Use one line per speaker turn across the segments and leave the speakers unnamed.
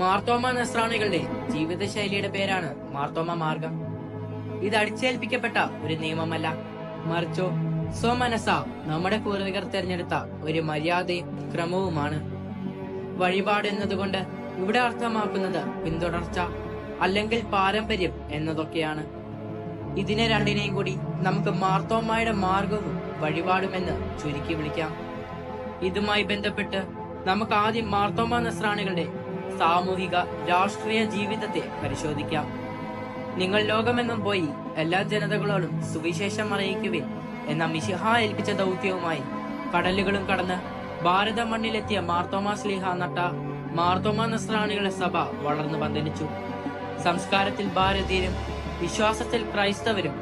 മാർത്തോമ നസ്രാണികളുടെ ജീവിതശൈലിയുടെ പേരാണ് മാർത്തോമ മാർഗം. ഇത് അടിച്ചേൽപ്പിക്കപ്പെട്ട ഒരു നിയമമല്ല. മറിച്ചോ സ്വമനസ നമ്മുടെ പൂർവികർ തിരഞ്ഞെടുത്ത ഒരു മര്യാദയും ക്രമവുമാണ്. വഴിപാട് എന്നതുകൊണ്ട് ഇവിടെ അർത്ഥമാക്കുന്നത് പിന്തുടർച്ച അല്ലെങ്കിൽ പാരമ്പര്യം എന്നതൊക്കെയാണ്. ഇതിനെ രണ്ടിനെയും കൂടി നമുക്ക് മാർത്തോമായുടെ മാർഗവും വഴിപാടുമെന്ന് ചുരുക്കി വിളിക്കാം. ഇതുമായി ബന്ധപ്പെട്ട് നമുക്ക് ആദ്യം മാർത്തോമ നസ്രാണികളുടെ സാമൂഹിക രാഷ്ട്രീയ ജീവിതത്തെ പരിശോധിക്കാം. നിങ്ങൾ ലോകമെന്നും പോയി എല്ലാ ജനതകളോടും സുവിശേഷം അറിയിക്കുവിൻ എന്ന മിശിഹ ഏൽപ്പിച്ച ദൗത്യവുമായി കടലുകളും കടന്ന് ഭാരത മണ്ണിലെത്തിയ മാർത്തോമ സ്ലീഹ നട്ട മാർത്തോമ നസ്രാണികളുടെ സഭ വളർന്നു പന്തലിച്ചു. സംസ്കാരത്തിൽ ഭാരതീയരും വിശ്വാസത്തിൽ ക്രൈസ്തവരും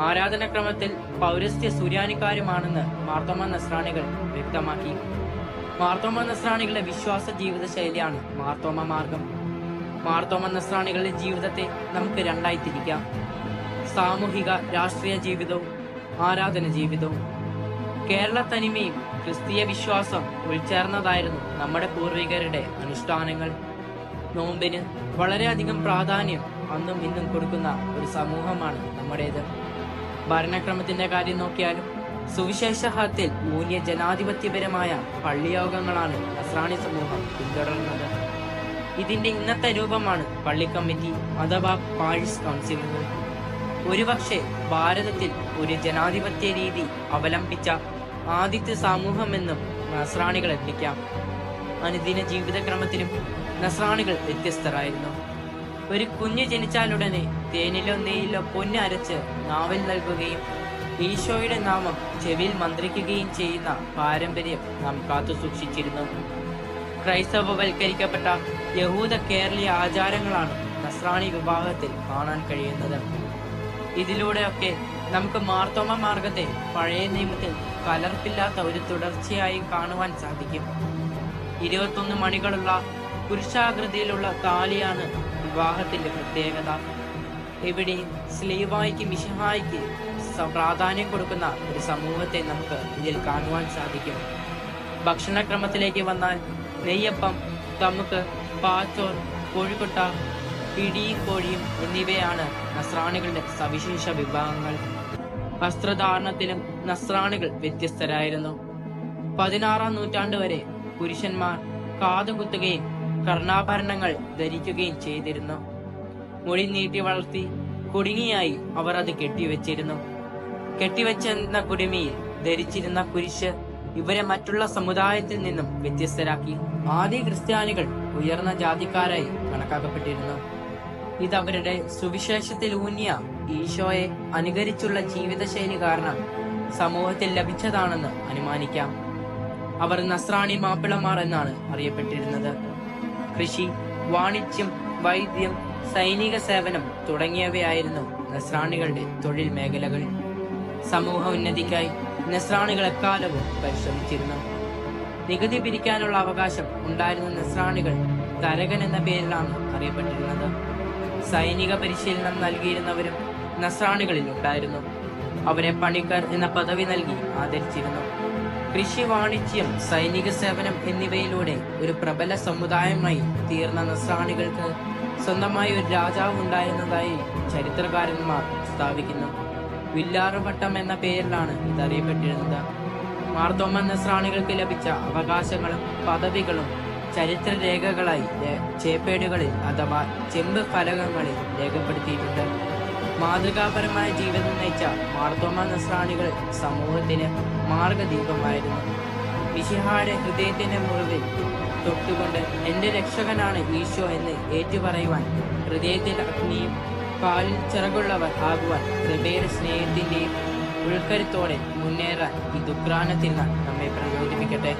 ആരാധനാക്രമത്തിൽ പൗരസ്ത്യ സുര്യാനിക്കാരുമാണെന്ന് മാർത്തോമ നസ്രാണികൾ വ്യക്തമാക്കി. മാർത്തോമ നസ്രാണികളുടെ വിശ്വാസ ജീവിത ശൈലിയാണ് മാർത്തോമ മാർഗം. മാർത്തോമ നസ്രാണികളുടെ ജീവിതത്തെ നമുക്ക് രണ്ടായി തിരിക്കാം സാമൂഹിക രാഷ്ട്രീയ ജീവിതവും ആരാധന ജീവിതവും. കേരള തനിമയും ക്രിസ്തീയ വിശ്വാസം ഉൾച്ചേർന്നതായിരുന്നു നമ്മുടെ പൂർവികരുടെ അനുഷ്ഠാനങ്ങൾ. നോമ്പിന് വളരെയധികം പ്രാധാന്യം അന്നും ഇന്നും കൊടുക്കുന്ന ഒരു സമൂഹമാണ് നമ്മുടേത്. ഭരണക്രമത്തിന്റെ കാര്യം നോക്കിയാലും സുവിശേഷഹത്തിൽ മൂല്യ ജനാധിപത്യപരമായ പള്ളിയോഗങ്ങളാണ് നസ്രാണി സമൂഹം പിന്തുടരുന്നത് ഇതിന്റെ ഇന്നത്തെ രൂപമാണ് പള്ളി കമ്മിറ്റി അഥവാ പാഴ്സ് കൗൺസിൽ. ഒരുപക്ഷെ ഭാരതത്തിൽ ഒരു ജനാധിപത്യ രീതി അവലംബിച്ച ആദ്യത്തെ സമൂഹമെന്നും നസ്രാണികൾ എത്തിക്കാം അനുദിന ജീവിതക്രമത്തിലും നസ്രാണികൾ വ്യത്യസ്തരായിരുന്നു. ഒരു കുഞ്ഞ് ജനിച്ചാലുടനെ തേനിലോ നെയ്യിലോ പൊന്ന് അരച്ച് നാവൽ നൽകുകയും ഈശോയുടെ നാമം ചെവിയിൽ മന്ത്രിക്കുകയും ചെയ്യുന്ന പാരമ്പര്യം നാം കാത്തു സൂക്ഷിച്ചിരുന്നു. ക്രൈസ്തവവൽക്കരിക്കപ്പെട്ട യഹൂദ കേരളീയ ആചാരങ്ങളാണ് നസ്രാണി വിഭാഗത്തിൽ കാണാൻ കഴിയുന്നത്. ഇതിലൂടെയൊക്കെ നമുക്ക് മാർത്തോമ മാർഗത്തെ പഴയ നിയമത്തിൽ കലർപ്പില്ലാത്ത ഒരു തുടർച്ചയായി കാണുവാൻ സാധിക്കും. ഇരുപത്തൊന്ന് മണികളുള്ള പുരുഷാകൃതിയിലുള്ള താലിയാണ് വിവാഹത്തിന്റെ പ്രത്യേകത. എവിടെയും സ്ലീവായിക്ക് മിഷഹായിക്ക് പ്രാധാന്യം കൊടുക്കുന്ന ഒരു സമൂഹത്തെ നമുക്ക് ഇതിൽ കാണുവാൻ സാധിക്കും. ഭക്ഷണക്രമത്തിലേക്ക് വന്നാൽ നെയ്യപ്പം തമുക്ക് പാച്ചോർ കോഴിക്കൊട്ട പിടിയും കോഴിയും എന്നിവയാണ് നസ്രാണികളുടെ സവിശേഷ വിഭാഗങ്ങൾ വസ്ത്രധാരണത്തിലും നസ്രാണികൾ വ്യത്യസ്തരായിരുന്നു. പതിനാറാം നൂറ്റാണ്ട് വരെ പുരുഷന്മാർ കാതുകുത്തുകയും കർണാഭരണങ്ങൾ ധരിക്കുകയും ചെയ്തിരുന്നു. മുടി നീട്ടി വളർത്തി കുടുങ്ങിയായി അവർ അത് കെട്ടിവെച്ചിരുന്നു. കെട്ടിവെച്ചിരുന്ന കുടുമിയിൽ ധരിച്ചിരുന്ന കുരിശ് ഇവരെ മറ്റുള്ള സമുദായത്തിൽ നിന്നും വ്യത്യസ്തരാക്കി. ആദ്യ ക്രിസ്ത്യാനികൾ ഉയർന്ന ജാതിക്കാരായി കണക്കാക്കപ്പെട്ടിരുന്നു. ഇത് അവരുടെ സുവിശേഷത്തിൽ ഊന്നിയ ഈശോയെ അനുകരിച്ചുള്ള ജീവിതശൈലി കാരണം സമൂഹത്തിൽ ലഭിച്ചതാണെന്ന് അനുമാനിക്കാം. അവർ നസ്രാണി മാപ്പിളമാർ എന്നാണ് അറിയപ്പെട്ടിരുന്നത്. കൃഷി വാണിജ്യം വൈദ്യം സൈനിക സേവനം തുടങ്ങിയവയായിരുന്നു നസ്രാണികളുടെ തൊഴിൽ മേഖലകൾ. സമൂഹ ഉന്നതിക്കായി നസ്രാണികൾ എക്കാലവും പരിശ്രമിച്ചിരുന്നു. നികുതി പിരിക്കാനുള്ള അവകാശം ഉണ്ടായിരുന്ന നസ്രാണികൾ തരകൻ എന്ന പേരിലാണ് അറിയപ്പെട്ടിരുന്നത്. സൈനിക പരിശീലനം നൽകിയിരുന്നവരും നസ്രാണികളിൽ ഉണ്ടായിരുന്നു. അവരെ പണിക്കർ എന്ന പദവി നൽകി ആദരിച്ചിരുന്നു. കൃഷി വാണിജ്യം സൈനിക സേവനം എന്നിവയിലൂടെ ഒരു പ്രബല സമുദായമായി തീർന്ന നസ്രാണികൾക്ക് സ്വന്തമായി ഒരു രാജാവ് ഉണ്ടായിരുന്നതായി ചരിത്രകാരന്മാർ സ്ഥാപിക്കുന്നു. വില്ലാറുവട്ടം എന്ന പേരിലാണ് ഇത് അറിയപ്പെട്ടിരുന്നത് മാർത്തോമ നസ്രാണികൾക്ക് ലഭിച്ച അവകാശങ്ങളും പദവികളും ചരിത്രരേഖകളായി ചേപ്പേടുകളിൽ അഥവാ ചെമ്പ് ഫലകങ്ങളിൽ രേഖപ്പെടുത്തിയിട്ടുണ്ട്. മാതൃകാപരമായ ജീവിതം നയിച്ച മാർത്തോമ നസ്രാണികൾ സമൂഹത്തിന് മാർഗദീപമായിരുന്നു. മിശിഹായുടെ ഹൃദയത്തിന്റെ മുറിവിൽ തൊട്ടുകൊണ്ട് എന്റെ രക്ഷകനാണ് ഈശോ എന്ന് ഏറ്റുപറയുവാൻ ഹൃദയത്തിൽ അഗ്നിയും പാലിൽ ചിറകുള്ളവർ ആകുവാൻ കൃപയുടെ സ്നേഹത്തിന്റെയും ഉൾക്കരുത്തോടെ മുന്നേറാൻ ഈ ദുഗ്രാനത്തിൽ നമ്മെ പ്രചോദിപ്പിക്കട്ടെ.